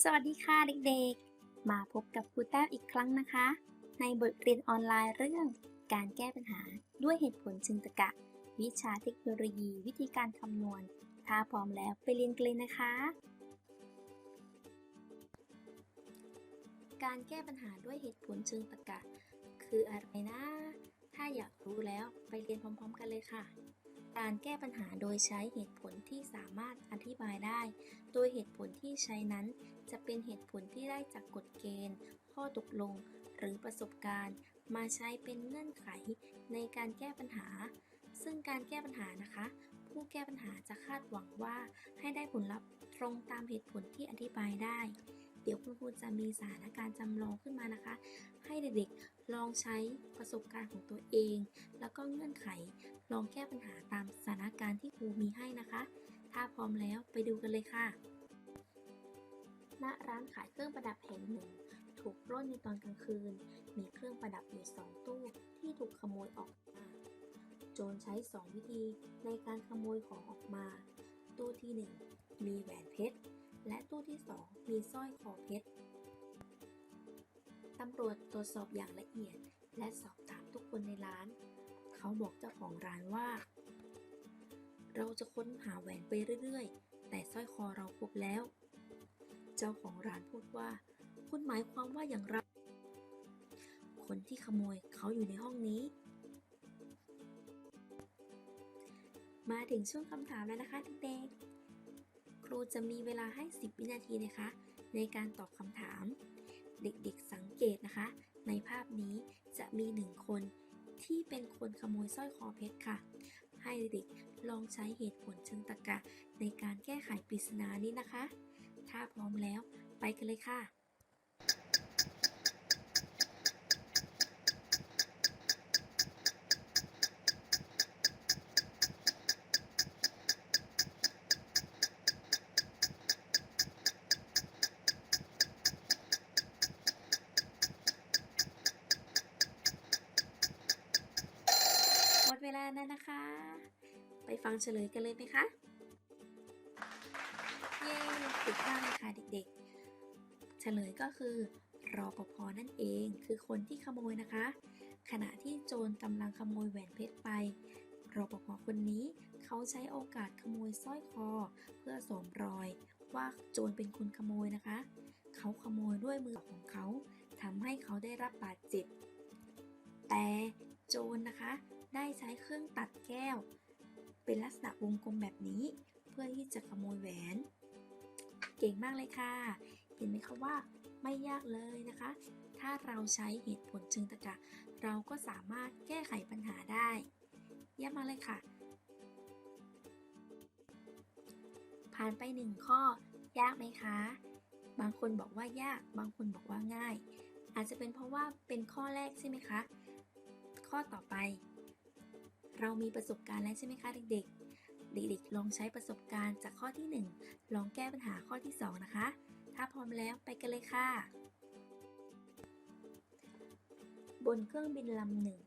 สวัสดีค่ะเด็กๆ มาพบกับครูแต้วอีกครั้งนะคะ ในบทเรียนออนไลน์เรื่อง การแก้ปัญหาด้วยเหตุผลเชิงตรรกะ วิชาเทคโนโลยี วิธีการคำนวณ ถ้าพร้อมแล้วไปเรียนกันเลยนะคะ การแก้ปัญหาด้วยเหตุผลเชิงตรรกะ คืออะไรนะ ถ้าอยากรู้แล้วไปเรียนพร้อม ๆ กันเลยค่ะ การแก้ปัญหาโดยใช้เหตุผลที่สามารถอธิบายได้ โดยเหตุผลที่ใช้นั้น จะเป็นเหตุผลที่ได้จากกฎเกณฑ์ ข้อตกลง หรือประสบการณ์ มาใช้เป็นเงื่อนไขในการแก้ปัญหา ซึ่งการแก้ปัญหานะคะ ผู้แก้ปัญหาจะคาดหวังว่าให้ได้ผลลัพธ์ตรงตามเหตุผลที่อธิบายได้ เดี๋ยวคุณครูจะมีสถานการณ์จำลองขึ้นมานะคะ ให้เด็กๆลองใช้ประสบการณ์ของตัวเอง แล้วก็เงื่อนไขลองแก้ปัญหาตามสถานการณ์ที่ครูมีให้นะคะ ถ้าพร้อมแล้วไปดูกันเลยค่ะณร้านขายเครื่องประดับแห่งหนึ่ง ถูกปล้นในตอนกลางคืน มีเครื่องประดับอยู่สองตู้ที่ถูกขโมยออกมา โจรใช้สองวิธีในการขโมยของออกมา ตู้ที่หนึ่งมีแหวนเพชร และตู้ที่สองมีสร้อยคอเพชรตำรวจตรวจสอบอย่างละเอียด และสอบถามทุกคนในร้าน เขาบอกเจ้าของร้านว่า เราจะค้นหาแหวนไปเรื่อยๆ แต่สร้อยคอเราพบแล้ว เจ้าของร้านพูดว่า คุณหมายความว่าอย่างไรคนที่ขโมยเขาอยู่ในห้องนี้ มาถึงช่วงคำถามแล้วนะคะเด็กๆ รูจะมีเวลาให้ 10 วินาทีนะคะ ในการตอบคำถาม เด็กๆสังเกตนะคะ ในภาพนี้จะมีหนึ่งคนที่เป็นคนขโมยสร้อยคอเพชรค่ะ ให้เด็กลองใช้เหตุผลเชิงตรรกะ ในการแก้ไขปริศนานี้นะคะ ถ้าพร้อมแล้วไปกันเลยค่ะ หมดเวลาแล้วนะคะ ไปฟังเฉลยกันเลยไหมคะ เย้ถูกต้องเลยค่ะเด็กๆ เฉลยก็คือรอปภนั่นเองคือคนที่ขโมยนะคะ ขณะที่โจรกำลังขโมยแหวนเพชรไปรปภคนนี้เขาใช้โอกาสขโมยสร้อยคอ เพื่อสวมรอย ว่าโจรเป็นคนขโมยนะคะ เขาขโมยด้วยมือของเขาทำให้เขาได้รับบาดเจ็บ แต่โจรนะคะ ได้ใช้เครื่องตัดแก้ว เป็นลักษณะวงกลมแบบนี้ เพื่อที่จะขโมยแหวน เก่งมากเลยค่ะ เห็นไหมคะว่าไม่ยากเลยนะคะ ถ้าเราใช้เหตุผลเชิงตรรกะ เราก็สามารถแก้ไขปัญหาได้เยี่ยมมากเลยค่ะ ผ่านไปหนึ่งข้อ ยากไหมคะ บางคนบอกว่ายาก บางคนบอกว่าง่าย อาจจะเป็นเพราะว่าเป็นข้อแรกใช่ไหมคะ ข้อต่อไป เรามีประสบการณ์แล้วใช่ไหมคะเด็กๆ เด็กๆ ลองใช้ประสบการณ์จากข้อที่ 1 ลองแก้ปัญหาข้อที่ 2 นะคะ ถ้าพร้อมแล้วไปกันเลยค่ะ บนเครื่องบินลำหนึ่ง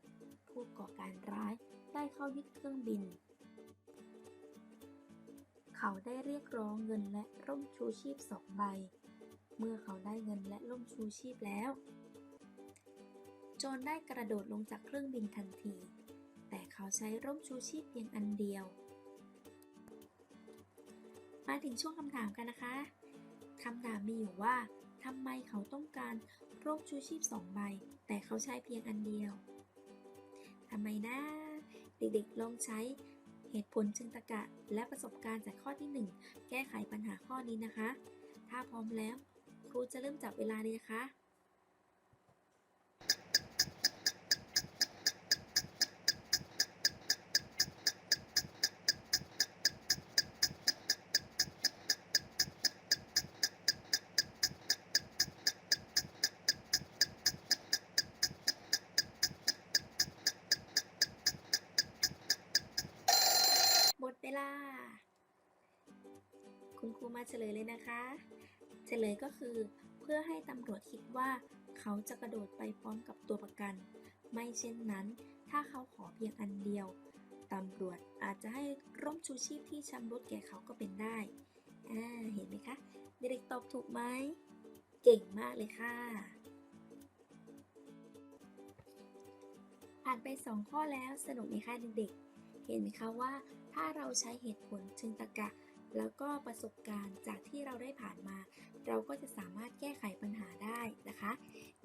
ผู้ก่อการร้ายได้เข้ายึดเครื่องบิน เขาได้เรียกร้องเงินและร่มชูชีพสองใบ เมื่อเขาได้เงินและร่มชูชีพแล้ว โจรได้กระโดดลงจากเครื่องบินทันที แต่เขาใช้ร่มชูชีพเพียงอันเดียว มาถึงช่วงคำถามกันนะคะคำถามมีอยู่ว่าทำไมเขาต้องการร่มชูชีพสองใบ แต่เขาใช้เพียงอันเดียวทำไมนะ เด็กๆลองใช้เหตุผลเชิงตรรกะ และประสบการณ์จากข้อที่ 1 แก้ไขปัญหาข้อนี้นะคะ ถ้าพร้อมแล้ว ครูจะเริ่มจับเวลาเลยนะคะ หมดเวลา คุณครูมาเฉลยเลยนะคะ เฉลยก็คือเพื่อให้ตำรวจคิดว่า เขาจะกระโดดไปพร้อมกับตัวประกัน ไม่เช่นนั้น ถ้าเขาขอเพียงอันเดียวตำรวจอาจจะให้ร่มชูชีพที่ชำรุดแก่เขาก็เป็นได้อ่าเห็นไหมคะเด็กๆตอบถูกไหมเก่งมากเลยค่ะ ผ่านไป 2 ข้อแล้วสนุกไหมคะเด็กๆ เห็นไหมคะว่าถ้าเราใช้เหตุผลเชิงตรรกะ แล้วก็ประสบการณ์จากที่เราได้ผ่านมา เราก็จะสามารถแก้ไขปัญหาได้นะคะ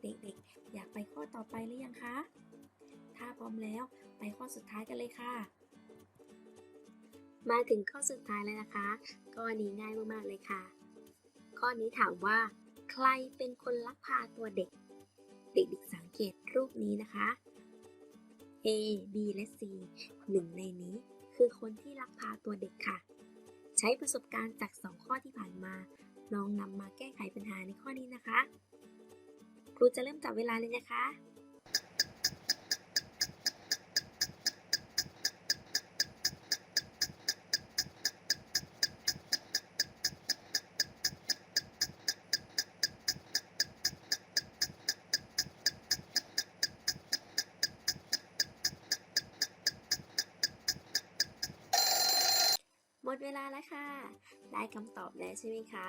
เด็กๆ อยากไปข้อต่อไปหรือยังคะ ถ้าพร้อมแล้วไปข้อสุดท้ายกันเลยค่ะมาถึงข้อสุดท้ายแล้วนะคะ ข้อนี้ง่ายมากๆเลยค่ะ ข้อนี้ถามว่า ใครเป็นคนลักพาตัวเด็ก เด็กๆสังเกตรูปนี้นะคะ A B และ C หนึ่งในนี้คือคนที่ลักพาตัวเด็กค่ะ ใช้ประสบการณ์จาก 2 ข้อที่ผ่านมา ลองนำมาแก้ไขปัญหาในข้อนี้นะคะ ครูจะเริ่มจับเวลาเลยนะคะ ลาแล้วค่ะ ได้คำตอบแล้วใช่ไหมคะ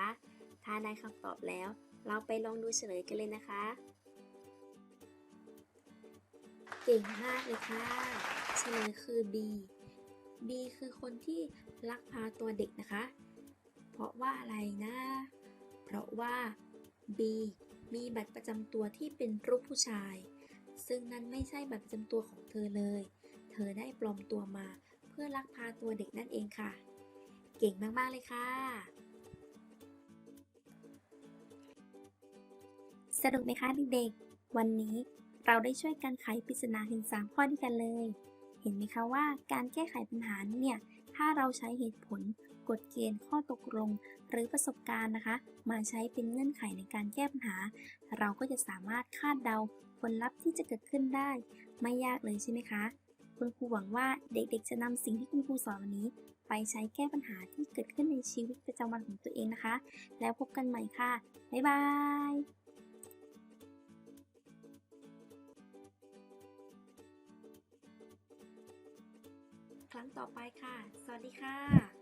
ถ้าได้คำตอบแล้ว เราไปลองดูเฉลยกันเลยนะคะ เก่งมากเลยค่ะ เฉลยคือ B B คือคนที่ลักพาตัวเด็กนะคะ เพราะว่าอะไรนะ เพราะว่า B มีบัตรประจำตัวที่เป็นรูปผู้ชาย ซึ่งนั้นไม่ใช่บัตรประจำตัวของเธอเลย เธอได้ปลอมตัวมาเพื่อลักพาตัวเด็กนั่นเองค่ะ เก่งมาก ๆ เลยค่ะ สนุกไหมคะเด็กๆ วันนี้เราได้ช่วยกันไขปริศนาถึง 3 ข้อด้วยกันเลย เห็นไหมคะว่าการแก้ไขปัญหาเนี่ย ถ้าเราใช้เหตุผล กฎเกณฑ์ ข้อตกลง หรือประสบการณ์นะคะ มาใช้เป็นเงื่อนไขในการแก้ปัญหา เราก็จะสามารถคาดเดาผลลัพธ์ที่จะเกิดขึ้นได้ ไม่ยากเลยใช่ไหมคะ คุณครูหวังว่าเด็กๆ จะนำสิ่งที่คุณครูสอนวันนี้ ไปใช้แก้ปัญหาที่เกิดขึ้นในชีวิตประจำวันของตัวเองนะคะ แล้วพบกันใหม่ค่ะ บ๊ายบายครั้งต่อไปค่ะ สวัสดีค่ะ